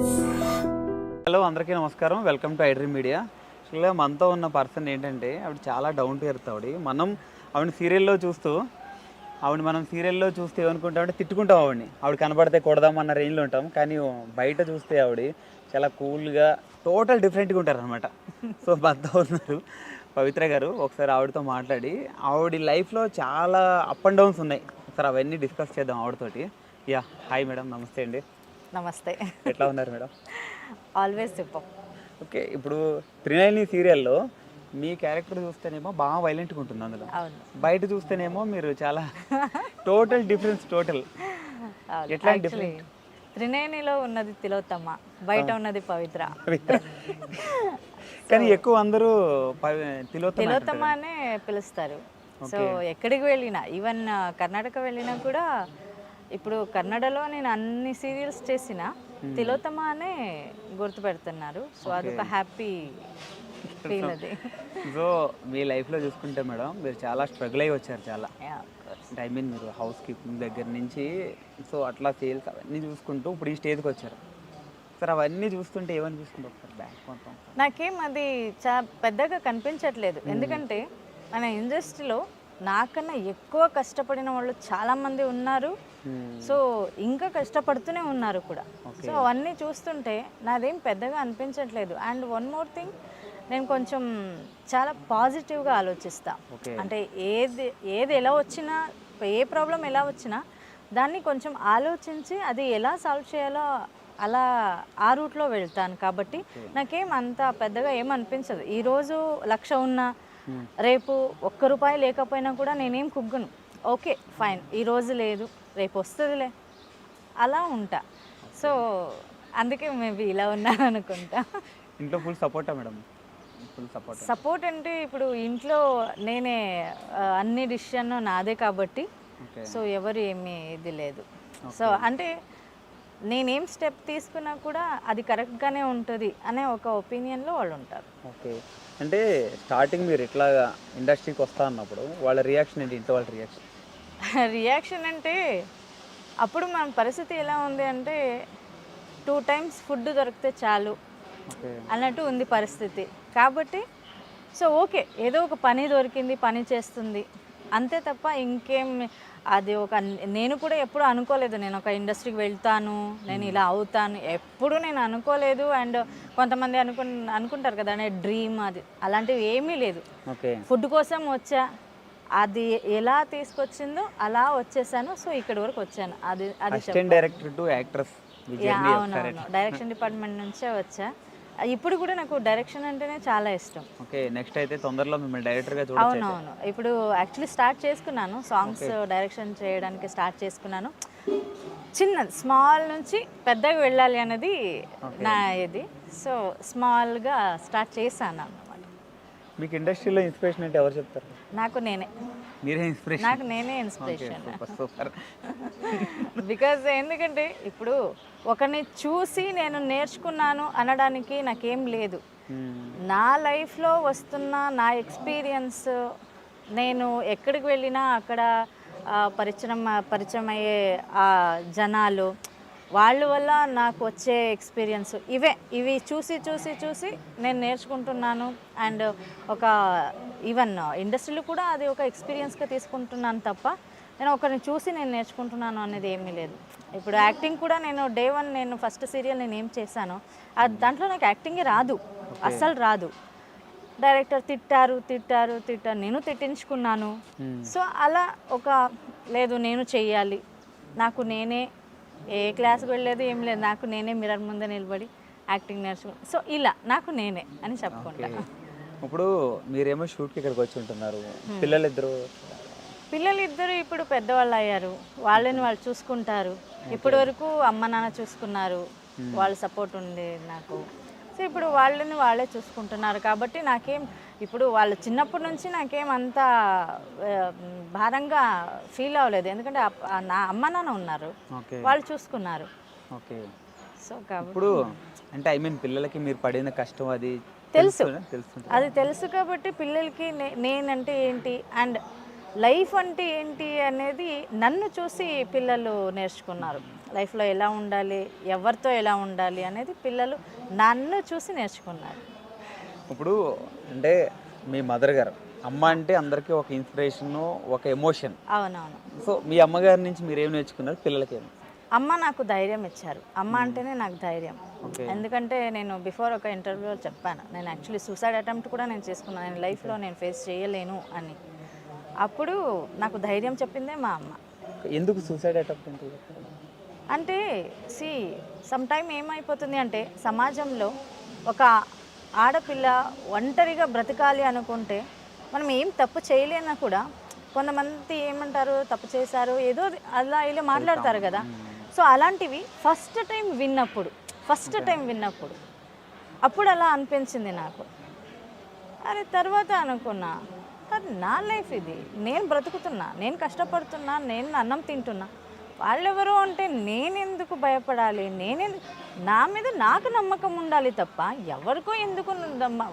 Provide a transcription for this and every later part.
Hello అందరికీ నమస్కారం. Welcome to iDream media. యాక్చువల్గా మనతో ఉన్న పర్సన్ ఏంటంటే ఆవిడ చాలా డౌన్ టు ఎర్త్ ఆవిడ. మనం ఆవిడ సీరియల్లో చూస్తూ ఆవిడ మనం సీరియల్లో చూస్తే ఏమనుకుంటామంటే తిట్టుకుంటాం ఆవిడని. ఆవిడ కనబడితే కొడదామన్న రేంజ్లో ఉంటాం. కానీ బయట చూస్తే ఆవిడ చాలా కూల్గా టోటల్ డిఫరెంట్గా ఉంటారు అనమాట సో మనతో ఉన్నారు పవిత్ర గారు. ఒకసారి ఆవిడతో మాట్లాడి ఆవిడ లైఫ్లో చాలా అప్ అండ్ డౌన్స్ ఉన్నాయి. ఒకసారి అవన్నీ డిస్కస్ చేద్దాం ఆవిడతోటి. Yeah hi madam. నమస్తే అండి. నమస్తే. ఎట్లా ఉన్నారు మేడం? ఆల్వేస్ సూపర్ ఓకే ఇప్పుడు త్రినయని సీరియల్లో మీ క్యారెక్టర్ చూస్తేనేమో బాగా వైలెంట్గా ఉంటుంది అందులో. బయట చూస్తేనేమో మీరు చాలా టోటల్ డిఫరెన్స్ టోటల్ ఎట్లాంటి యాక్చువల్లీ త్రినేనిలో ఉన్నది తిలోత్తమ బయట ఉన్నది పవిత్ర. కానీ ఎక్కువ అందరూ తిలోత్తమ అనే పిలుస్తారు. సో ఎక్కడికి వెళ్ళినా ఈవెన్ కర్ణాటక వెళ్ళినా కూడా ఇప్పుడు కన్నడలో నేను అన్ని సీరియల్స్ చేసిన తిలోత్తమ అనే గుర్తుపెడుతున్నారు. సో అదొక హ్యాపీ ఫీల్ అది. సో మీ లైఫ్లో చూసుకుంటే మేడం మీరు చాలా స్ట్రగుల్ అయ్యి వచ్చారు చాలా. అంటే ఐ మీన్ మీరు హౌస్ కీపింగ్ దగ్గర నుంచి సో అట్లా సేల్స్ అవన్నీ చూసుకుంటూ ఇప్పుడు ఈ స్టేజ్కి వచ్చారు. సార్ అవన్నీ చూస్తుంటే ఏమనిపిస్తుంది ఒకసారి బ్యాంక్ మొత్తం? నాకేం అది చా పెద్దగా కనిపించట్లేదు. ఎందుకంటే మన ఇండస్ట్రీలో నాకన్నా ఎక్కువ కష్టపడిన వాళ్ళు చాలామంది ఉన్నారు. సో ఇంకా కష్టపడుతూనే ఉన్నారు కూడా. సో అవన్నీ చూస్తుంటే నాదేం పెద్దగా అనిపించట్లేదు. అండ్ వన్ మోర్ థింగ్ నేను కొంచెం చాలా పాజిటివ్గా ఆలోచిస్తా. అంటే ఏది ఏది ఎలా వచ్చినా ఏ ప్రాబ్లం ఎలా వచ్చినా దాన్ని కొంచెం ఆలోచించి అది ఎలా సాల్వ్ చేయాలో అలా ఆ రూట్లో వెళ్తాను. కాబట్టి నాకేం అంత పెద్దగా ఏం అనిపించదు. ఈరోజు లక్ష ఉన్నా రేపు ఒక్క రూపాయి లేకపోయినా కూడా నేనేం కుగ్గను. Okay fine. ఈరోజు లేదు రేపు వస్తుందిలే. అలా ఉంటా. సో అందుకే మేబీ ఇలా ఉన్నాను అనుకుంటా. ఇంట్లో ఫుల్ సపోర్టా మేడం? Full support? సపోర్ట్ అంటే ఇప్పుడు ఇంట్లో నేనే అన్ని డిసిషన్ నాదే కాబట్టి సో ఎవరు ఏమీ ఇది లేదు. సో అంటే నేనేం స్టెప్ తీసుకున్నా కూడా అది కరెక్ట్గానే ఉంటుంది అనే ఒక ఒపీనియన్లో వాళ్ళు ఉంటారు ఓకే. అంటే స్టార్టింగ్ మీరు ఇట్లా ఇండస్ట్రీకి వస్తా అన్నప్పుడు వాళ్ళ రియాక్షన్ ఏంటి? ఇంట్లో వాళ్ళ రియాక్షన్ రియాక్షన్ అంటే అప్పుడు మన పరిస్థితి ఎలా ఉంది అంటే టూ టైమ్స్ ఫుడ్ దొరికితే చాలు అన్నట్టు ఉంది పరిస్థితి. కాబట్టి సో ఓకే ఏదో ఒక పని దొరికింది పని చేస్తుంది. అంతే తప్ప ఇంకేం అది ఒక నేను కూడా ఎప్పుడు అనుకోలేదు. నేను ఒక ఇండస్ట్రీకి వెళ్తాను నేను ఇలా అవుతాను. ఎప్పుడు నేను అనుకోలేదు. అండ్ కొంతమంది అనుకు అనుకుంటారు కదా అనే డ్రీమ్ అది. అలాంటివి ఏమీ లేదు. ఓకే. ఫుడ్ కోసం వచ్చా. అది ఎలా తీసుకొచ్చిందో అలా వచ్చేసాను. సో ఇక్కడి వరకు వచ్చాను. అది అది డైరెక్టర్ టు యాక్ట్రెస్ అవునవును. డైరెక్షన్ డిపార్ట్మెంట్ నుంచే వచ్చా. ఇప్పుడు కూడా నాకు డైరెక్షన్ అంటేనే చాలా ఇష్టం. ఓకే నెక్స్ట్ అయితే తొందరలో మిమ్మల్ని డైరెక్టర్గా చూడొచ్చు. అవునవును. ఇప్పుడు యాక్చువల్లీ స్టార్ట్ చేసుకున్నాను. సాంగ్స్ డైరెక్షన్ చేయడానికి స్టార్ట్ చేసుకున్నాను. చిన్నది స్మాల్ నుంచి పెద్దగా వెళ్ళాలి అనేది నా ఇది. సో స్మాల్గా స్టార్ట్ చేశాను అన్నమాట. మీకు ఇండస్ట్రీలో ఇన్స్పిరేషన్ అంటే ఎవరు చెప్తారు? నాకు నేనే. మీరే ఇన్స్పిరేషన్ నాకు నేనే ఇన్స్పిరేషన్ సూపర్ సూపర్ బికాజ్ ఎందుకంటే ఇప్పుడు ఒకరిని చూసి నేను నేర్చుకున్నాను అనడానికి నాకేం లేదు. నా లైఫ్లో వస్తున్న నా ఎక్స్పీరియన్స్ నేను ఎక్కడికి వెళ్ళినా అక్కడ పరిచయం పరిచయం అయ్యే ఆ జనాలు వాళ్ళ వల్ల నాకు వచ్చే ఎక్స్పీరియన్స్ ఇవే. ఇవి చూసి చూసి చూసి నేను నేర్చుకుంటున్నాను. అండ్ ఒక ఈవెన్ ఇండస్ట్రీలో కూడా అది ఒక ఎక్స్పీరియన్స్గా తీసుకుంటున్నాను తప్ప నేను ఒకరిని చూసి నేను నేర్చుకుంటున్నాను అనేది ఏమీ లేదు. ఇప్పుడు యాక్టింగ్ కూడా నేను డే వన్ నేను ఫస్ట్ సీరియల్ నేను ఏం చేశానో అది దాంట్లో నాకు యాక్టింగే రాదు. అస్సలు రాదు. డైరెక్టర్ తిట్టారు తిట్టారు తిట్టారు. నేను తిట్టించుకున్నాను. సో అలా ఒక లేదు నేను చెయ్యాలి. నాకు నేనే ఏ క్లాస్కి వెళ్ళలేదు ఏం లేదు. నాకు నేనే మిర్రర్ ముందే నిలబడి యాక్టింగ్ నేర్చుకున్నాను సో ఇలా నాకు నేనే అని చెప్పుకుంటా. ఇప్పుడు మీరేమో షూట్కి ఇక్కడికి వచ్చి ఉంటున్నారు. పిల్లలిద్దరు? పిల్లలు ఇద్దరు ఇప్పుడు పెద్దవాళ్ళు అయ్యారు. వాళ్ళని వాళ్ళు చూసుకుంటారు. ఇప్పటి వరకు అమ్మ నాన్న చూసుకున్నారు. వాళ్ళ సపోర్ట్ ఉంది నాకు. సో ఇప్పుడు వాళ్ళని వాళ్ళే చూసుకుంటున్నారు. కాబట్టి నాకేం ఇప్పుడు వాళ్ళు చిన్నప్పటి నుంచి నాకేం అంత ఆ, భారంగా ఫీల్ అవ్వలేదు. ఎందుకంటే నా అమ్మ నాన్న ఉన్నారు. వాళ్ళు చూసుకున్నారు. ఓకే. సో ఇప్పుడు అంటే ఐ మీన్ పిల్లలకి మీరు పడిన కష్టం అది తెలుసు. అది తెలుసు కాబట్టి పిల్లలకి నేనంటే ఏంటి? అండ్ లైఫ్ అంటే ఏంటి అనేది నన్ను చూసి పిల్లలు నేర్చుకున్నారు. లైఫ్లో ఎలా ఉండాలి? ఎవరితో ఎలా ఉండాలి అనేది పిల్లలు నన్ను చూసి నేర్చుకున్నారు. ఇప్పుడు అంటే మీ మదర్ గారు అమ్మ అంటే అందరికీ ఒక ఇన్స్పిరేషన్ ఒక ఎమోషన్ అవునవును. సో మీ అమ్మగారి నుంచి మీరు ఏం నేర్చుకున్నారు పిల్లలకి అమ్మ నాకు ధైర్యం ఇచ్చారు. అమ్మ అంటేనే నాకు ధైర్యం. ఎందుకంటే నేను బిఫోర్ ఒక ఇంటర్వ్యూలో చెప్పాను. నేను యాక్చువల్లీ సూసైడ్ అటెంప్ట్ కూడా నేను చేసుకున్నాను. నేను లైఫ్లో నేను ఫేస్ చేయలేను అని. అప్పుడు నాకు ధైర్యం చెప్పిందే మా అమ్మ. ఎందుకు సూసైడ్ అటెంప్ట్ అంటే అంటే సి సమ్ టైం ఏమైపోతుంది అంటే సమాజంలో ఒక ఆడపిల్ల ఒంటరిగా బ్రతకాలి అనుకుంటే మనం ఏం తప్పు చేయలేనా కూడా? కొంతమంది ఏమంటారు తప్పు చేశారు ఏదో అలా ఇలా మాట్లాడతారు కదా. సో అలాంటివి ఫస్ట్ టైం విన్నప్పుడు ఫస్ట్ టైం విన్నప్పుడు అప్పుడు అలా అనిపించింది నాకు. అరే తర్వాత అనుకున్నా అది నా లైఫ్ ఇది. నేను బ్రతుకుతున్నా నేను కష్టపడుతున్నా నేను అన్నం తింటున్నా వాళ్ళెవరు అంటే నేనెందుకు భయపడాలి? నేనెందుకు నా మీద నాకు నమ్మకం ఉండాలి తప్ప ఎవరికో ఎందుకు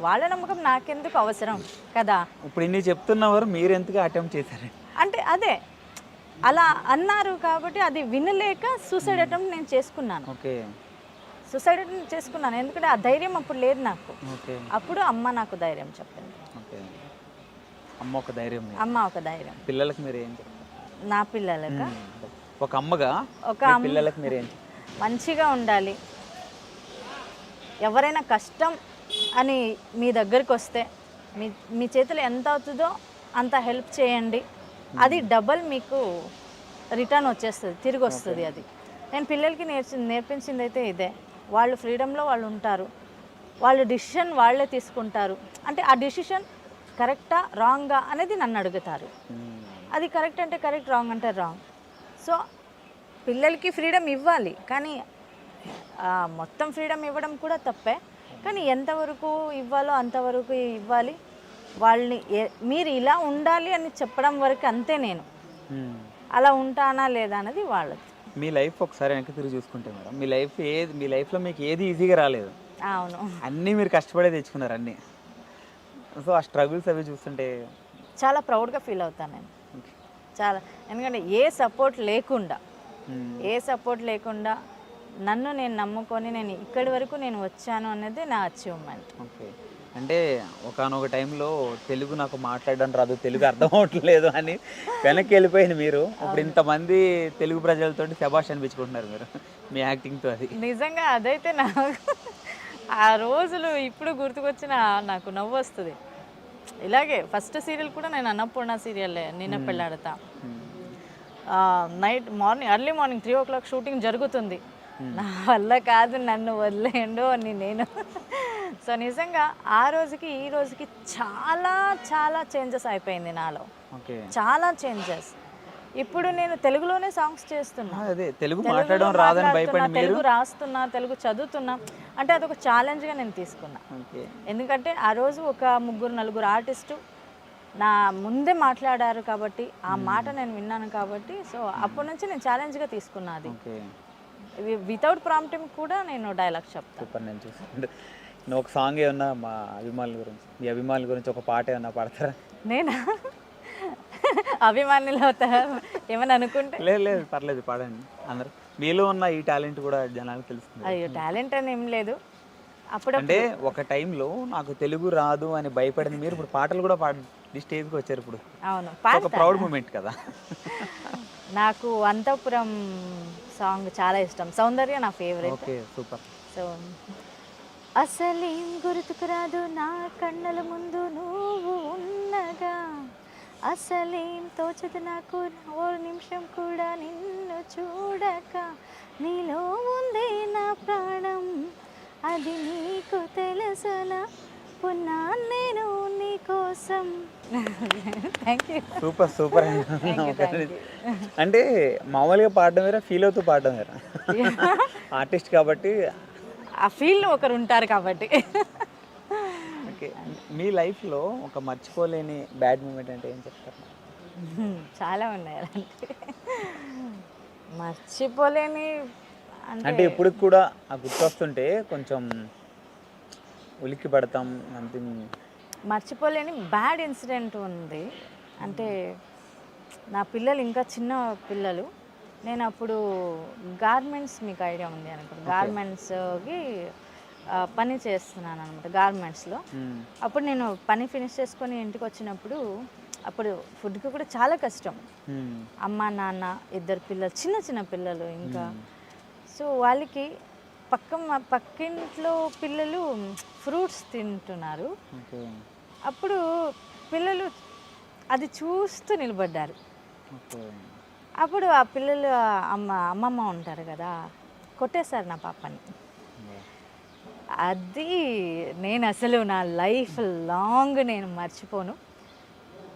వాళ్ళ నమ్మకం నాకెందుకు అవసరం కదా? ఇప్పుడు ఇన్ని చెప్తున్నవారు మీరు ఎందుకు అటెంప్ట్ చేశారు? అంటే అదే అలా అన్నారు కాబట్టి అది వినలేక సూసైడ్ అటెంప్ట్ నేను చేసుకున్నాను. ఓకే. సూసైడ్ అటెంప్ట్ చేసుకున్నాను. ఎందుకంటే ఆ ధైర్యం అప్పుడు లేదు నాకు. ఓకే. అప్పుడు అమ్మ నాకు ధైర్యం చెప్పింది అమ్మ ఒక ధైర్యం. అమ్మ ఒక ధైర్యం. పిల్లలకి మీరు ఏం నా పిల్లలక? ఒక అమ్మగా ఒక పిల్లలకి మీరు మంచిగా ఉండాలి. ఎవరైనా కష్టం అని మీ దగ్గరికి వస్తే మీ మీ చేతిలో ఎంత అవుతుందో అంత హెల్ప్ చేయండి. అది డబల్ మీకు రిటర్న్ వచ్చేస్తుంది తిరిగి వస్తుంది అది. నేను పిల్లలకి నేర్చి నేర్పించింది అయితే ఇదే. వాళ్ళు ఫ్రీడంలో వాళ్ళు ఉంటారు. వాళ్ళు డిసిషన్ వాళ్ళే తీసుకుంటారు. అంటే ఆ డిసిషన్ కరెక్టా రాంగా అనేది నన్ను అడుగుతారు. అది కరెక్ట్ అంటే కరెక్ట్ రాంగ్ అంటే రాంగ్. సో పిల్లలకి ఫ్రీడమ్ ఇవ్వాలి. కానీ మొత్తం ఫ్రీడమ్ ఇవ్వడం కూడా తప్పే. కానీ ఎంతవరకు ఇవ్వాలో అంతవరకు ఇవ్వాలి. వాళ్ళని మీరు ఇలా ఉండాలి అని చెప్పడం వరకు అంతే నేను. అలా ఉంటానా లేదా అనేది వాళ్ళది. మీ లైఫ్ ఒకసారి వెనక్కి తిరిగి చూసుకుంటే మేడం మీ లైఫ్ ఏది మీ లైఫ్లో మీకు ఏది ఈజీగా రాలేదు. అవును. అన్నీ మీరు కష్టపడే తెచ్చుకున్నారు అన్నీ. సో ఆ స్ట్రగుల్స్ అవి చూస్తుంటే చాలా ప్రౌడ్గా ఫీల్ అవుతాను నేను. చాలా. ఎందుకంటే ఏ సపోర్ట్ లేకుండా మ్మ్. ఏ సపోర్ట్ లేకుండా నన్ను నేను నమ్ముకొని నేను ఇక్కడి వరకు నేను వచ్చాను అనేది నా అచీవ్మెంట్. ఓకే. అంటే ఒకనొక టైంలో తెలుగు నాకు మాట్లాడడం రాదు తెలుగు అర్థం అవట్లేదు అని వెనక్కి వెళ్ళిపోయింది మీరు. ఇప్పుడు ఇంతమంది తెలుగు ప్రజలతోటి శబాష్ అనిపించుకుంటున్నారు మీరు మీ యాక్టింగ్తో అది నిజంగా అదైతే నాకు ఆ రోజులు ఇప్పుడు గుర్తుకొచ్చిన నాకు నవ్వు వస్తుంది. ఇలాగే ఫస్ట్ సీరియల్ కూడా నేను అన్నపూర్ణ సీరియల్ నిన్న Pelladata. Night morning early morning three o'clock shooting జరుగుతుంది. నా వల్ల కాదు నన్ను వదిలేయండు అని నేను. సో నిజంగా ఆ రోజుకి ఈ రోజుకి చాలా చాలా చేంజెస్ అయిపోయింది నాలో. ఓకే. చాలా చేంజెస్ ఇప్పుడు నేను తెలుగులోనే సాంగ్స్ చేస్తున్నా. అదే తెలుగు మాట్లాడడం రాదని భయపడి మీరు? తెలుగు రాస్తున్నా తెలుగు చదువుతున్నా అంటే అదొక ఛాలెంజ్గా నేను తీసుకున్నా. ఎందుకంటే ఆ రోజు ఒక ముగ్గురు నలుగురు ఆర్టిస్టు నా ముందే మాట్లాడారు కాబట్టి ఆ మాట నేను విన్నాను కాబట్టి సో అప్పటి నుంచి నేను ఛాలెంజ్గా తీసుకున్నా అది. ఓకే. వితౌట్ ప్రాంప్టింగ్ కూడా నేను డైలాగ్ చెప్తాను నేను ఒక సాంగ్ ఏమన్నా మా అభిమానుల గురించి మీ అభిమానుల గురించి ఒక పాట ఏమన్నా పాడతారా? నేనా? అభిమానులు అవుతారా ఏమని అనుకుంటే? లేదు లేదు పర్లేదు పాడండి. అందరు. మీలో ఉన్న ఈ టాలెంట్ కూడా జనాలకు తెలుస్తుంది అయ్యో టాలెంట్ అని ఏం లేదు. అప్పుడు అంటే ఒక టైంలో నాకు తెలుగు రాదు అని భయపడింది మీరు ఇప్పుడు పాటలు కూడా పాడి స్టేజ్కి వచ్చారు ఇప్పుడు. అవును ఒక ప్రౌడ్ మూమెంట్ కదా. నాకు అంతఃపురం సాంగ్ చాలా ఇష్టం. సౌందర్య నా ఫేవరెట్. Okay super. సో అసలేం గుర్తుకురాదు నా కళ్ళల ముందు నువ్వు ఉన్నగా. అసలేం తోచదు నాకు ఓ నిమిషం కూడా నిన్ను చూడక. నీలో ఉందే నా ప్రాణం అది నీకు తెలుసునా? పున్నా నేను నీ కోసం. థ్యాంక్ యూ సూపర్ సూపర్ అంటే మామూలుగా పాడడం వేరా? ఫీల్ అవుతూ పాడడం వేరా? ఆర్టిస్ట్ కాబట్టి ఆ ఫీల్డ్లో ఒకరు ఉంటారు కాబట్టి. ఓకే. మీ లైఫ్లో ఒక మర్చిపోలేని బ్యాడ్ మూమెంట్ అంటే ఏం చెప్తారు? చాలా ఉన్నాయి అలాంటివి. మర్చిపోలేని అంటే ఇప్పుడు కూడా ఆ గుర్తొస్తుంటే కొంచెం ఉలిక్కి పడతాం సంథింగ్ మర్చిపోలేని బ్యాడ్ ఇన్సిడెంట్ ఉంది. అంటే నా పిల్లలు ఇంకా చిన్న పిల్లలు. నేను అప్పుడు గార్మెంట్స్ మీకు ఐడియా ఉంది అనుకుంటా. గార్మెంట్స్కి పని చేస్తున్నాను అనమాట గార్మెంట్స్లో. అప్పుడు నేను పని ఫినిష్ చేసుకొని ఇంటికి వచ్చినప్పుడు అప్పుడు ఫుడ్కి కూడా చాలా కష్టం. మ్మ్. అమ్మ నాన్న ఇద్దరు పిల్లలు చిన్న చిన్న పిల్లలు ఇంకా. సో వాళ్ళకి పక్క పక్కింట్లో పిల్లలు ఫ్రూట్స్ తింటున్నారు. అప్పుడు పిల్లలు అది చూస్తూ నిలబడ్డారు. అప్పుడు ఆ పిల్లలు అమ్మ అమ్మమ్మ ఉంటారు కదా కొట్టేశారు నా పాపని. అది నేను అసలు నా లైఫ్ లాంగ్ నేను మర్చిపోను.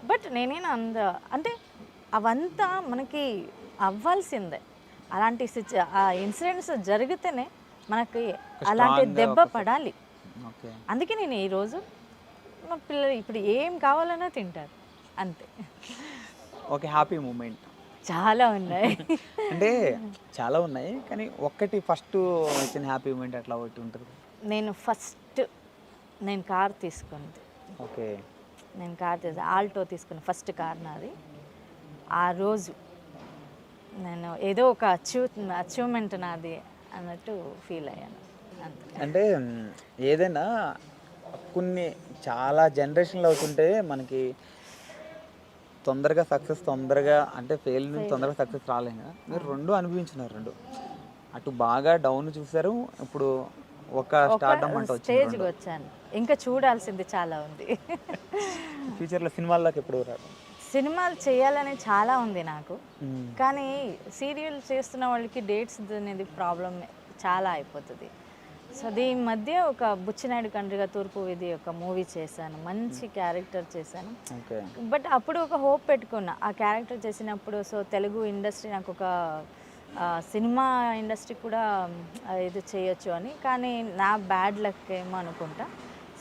బట్ నేనేనా అంద అంటే అవంతా మనకి అవ్వాల్సిందే. అలాంటి సిచు ఆ ఇన్సిడెంట్స్ జరిగితేనే మనకి అలాంటి దెబ్బ పడాలి. అందుకే నేను ఈరోజు మా పిల్లలు ఇప్పుడు ఏం కావాలన్నా తింటారు. అంతే. Okay happy moment. చాలా ఉన్నాయి. అంటే చాలా ఉన్నాయి కానీ ఒక్కటి ఫస్ట్ వచ్చిన హ్యాపీ మూమెంట్ అట్లా ఒకటి ఉంటుంది. నేను ఫస్ట్ నేను కార్ తీసుకుంది. ఓకే. నేను కార్ తీసు ఆల్టో తీసుకున్న ఫస్ట్ కార్ నాది. ఆ రోజు నేను ఏదో ఒక అచీవ్ అచీవ్మెంట్ నాది అన్నట్టు ఫీల్ అయ్యాను. అంటే ఏదైనా కొన్ని చాలా జనరేషన్లు అవుతుంటే మనకి తొందరగా సక్సెస్ తొందరగా అంటే ఫెయిల్ నుంచి తొందరగా సక్సెస్ రాలేం కదా. మీరు రెండు అనిపించినారు రెండు. అటు బాగా డౌన్ చూసారు ఇప్పుడు ఒక స్టార్డమ్ అంటే స్టేజ్కి వచ్చాను. ఇంకా చూడాల్సింది చాలా ఉంది. ఫ్యూచర్లో సినిమాల్లోకి ఎప్పుడు రాదు? సినిమాలు చేయాలని చాలా ఉంది నాకు. కానీ సీరియల్ చేస్తున్న వాళ్ళకి డేట్స్ అనేది ప్రాబ్లం చాలా అయిపోతుంది. సో దీని మధ్య ఒక బుచ్చినాయుడు కండ్రిగా తూర్పు విధి ఒక మూవీ చేశాను. మంచి క్యారెక్టర్ చేశాను. బట్ అప్పుడు ఒక హోప్ పెట్టుకున్నా. ఆ క్యారెక్టర్ చేసినప్పుడు సో తెలుగు ఇండస్ట్రీ నాకు ఒక సినిమా ఇండస్ట్రీ కూడా ఇది చేయొచ్చు అని. కానీ నా బ్యాడ్ లక్ ఏమో అనుకుంటా.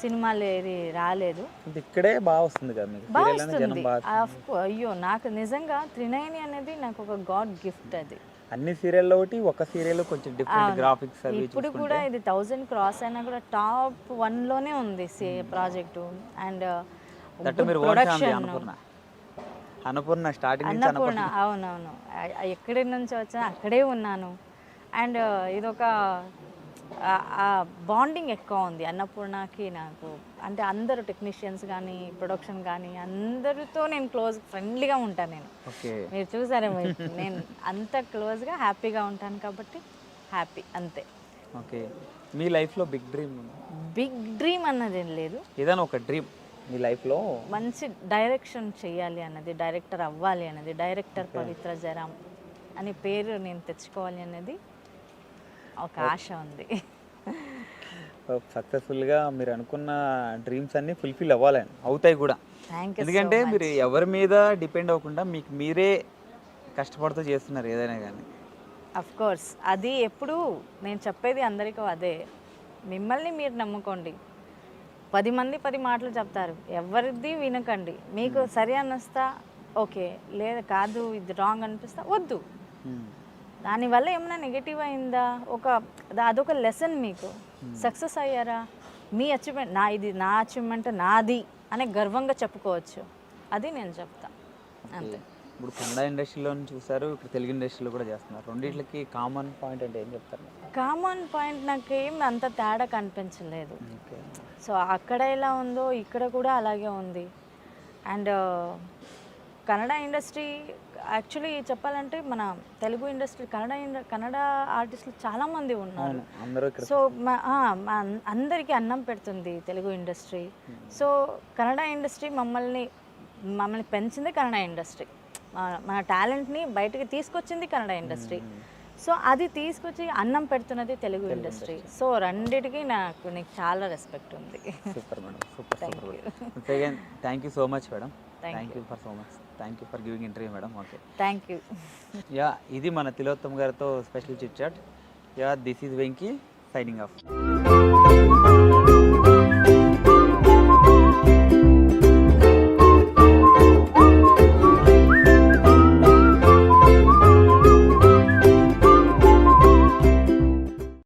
సినిమాలు ఏది రాలేదు. ఇక్కడే బాగా వస్తుంది కదా మీకు? బాగా సీరియల్ వస్తుంది. అయ్యో నాకు నిజంగా త్రినయని అనేది నాకు ఒక గాడ్ గిఫ్ట్ అది. అన్ని సీరియల్లో ఒకటి ఒక సీరియల్ కొంచెం డిఫరెంట్ గ్రాఫిక్స్ అవి ఇప్పుడు కూడా ఇది థౌజండ్ క్రాస్ అయినా కూడా టాప్ వన్లోనే ఉంది project. And family Annapurna starting Annapurna. అవునవును. ఎక్కడి నుంచి వచ్చా అక్కడే ఉన్నాను. అండ్ ఇదొక బాండింగ్ ఎక్కువ ఉంది అన్నపూర్ణకి నాకు. అంటే అందరూ టెక్నీషియన్స్ కానీ ప్రొడక్షన్ కానీ అందరితో నేను క్లోజ్ ఫ్రెండ్లీగా ఉంటాను నేను. మీరు చూసారేమో నేను అంత క్లోజ్గా హ్యాపీగా ఉంటాను కాబట్టి హ్యాపీ అంతే. ఓకే. మీ లైఫ్లో బిగ్ డ్రీమ్ బిగ్ డ్రీమ్ అన్నది ఏం లేదు. ఏదైనా ఒక డ్రీమ్ మీ లైఫ్లో? మంచి డైరెక్షన్ చేయాలి అన్నది డైరెక్టర్ అవ్వాలి అన్నది డైరెక్టర్ పవిత్ర జరామ్ అనే పేరు నేను తెచ్చుకోవాలి అన్నది ఒక ఆశ ఉంది. సక్సెస్ఫుల్గా మీరు అనుకున్న డ్రీమ్స్ అన్నీ ఫుల్ఫిల్ అవ్వాలని అవుతాయి కూడా. ఎందుకంటే మీరు ఎవరి మీద డిపెండ్ అవ్వకుండా మీకు మీరే కష్టపడుతూ చేస్తున్నారు ఏదైనా కానీ. అఫ్ కోర్స్ అది ఎప్పుడు నేను చెప్పేది అందరికీ అదే. మిమ్మల్ని మీరు నమ్ముకోండి. పది మంది పది మాటలు చెప్తారు. ఎవరిది వినకండి. మీకు సరి అనిస్తా ఓకే. లేదా కాదు ఇది రాంగ్ అనిపిస్తా వద్దు. దానివల్ల ఏమైనా నెగిటివ్ అయిందా? ఒక అదొక లెసన్ మీకు. సక్సెస్ అయ్యారా? మీ అచీవ్మెంట్ నా ఇది నా అచీవ్మెంట్ నాది అనే గర్వంగా చెప్పుకోవచ్చు. అది నేను చెప్తా. అంతే. ఇప్పుడు కన్నడ ఇండస్ట్రీలో చూసారు ఇప్పుడు తెలుగు ఇండస్ట్రీలో కూడా చేస్తున్నారు. రెండిట్లకి కామన్ పాయింట్ అంటే ఏం చెప్తారు? కామన్ పాయింట్ నాకేం అంత తేడా కనిపించలేదు. సో అక్కడ ఎలా ఉందో ఇక్కడ కూడా అలాగే ఉంది. అండ్ కన్నడ ఇండస్ట్రీ యాక్చువల్లీ చెప్పాలంటే మన తెలుగు ఇండస్ట్రీ కన్నడ ఇండ కన్నడ ఆర్టిస్టులు చాలామంది ఉన్నారు. సో అందరికీ అన్నం పెడుతుంది Telugu industry. So Kannada industry మమ్మల్ని మమ్మల్ని పెంచింది కన్నడ ఇండస్ట్రీ. మన టాలెంట్ని బయటకి తీసుకొచ్చింది కన్నడ ఇండస్ట్రీ. సో అది తీసుకొచ్చి అన్నం పెడుతున్నది తెలుగు ఇండస్ట్రీ. సో రెండిటికి నాకు నీకు చాలా రెస్పెక్ట్ ఉంది. Super madam super super again thank you so much madam. Thank you for so much thank you for giving interview madam. Okay thank you yeah ఇది మన తిలోత్తమ్ గారితో special chit chat yeah this is Venky signing off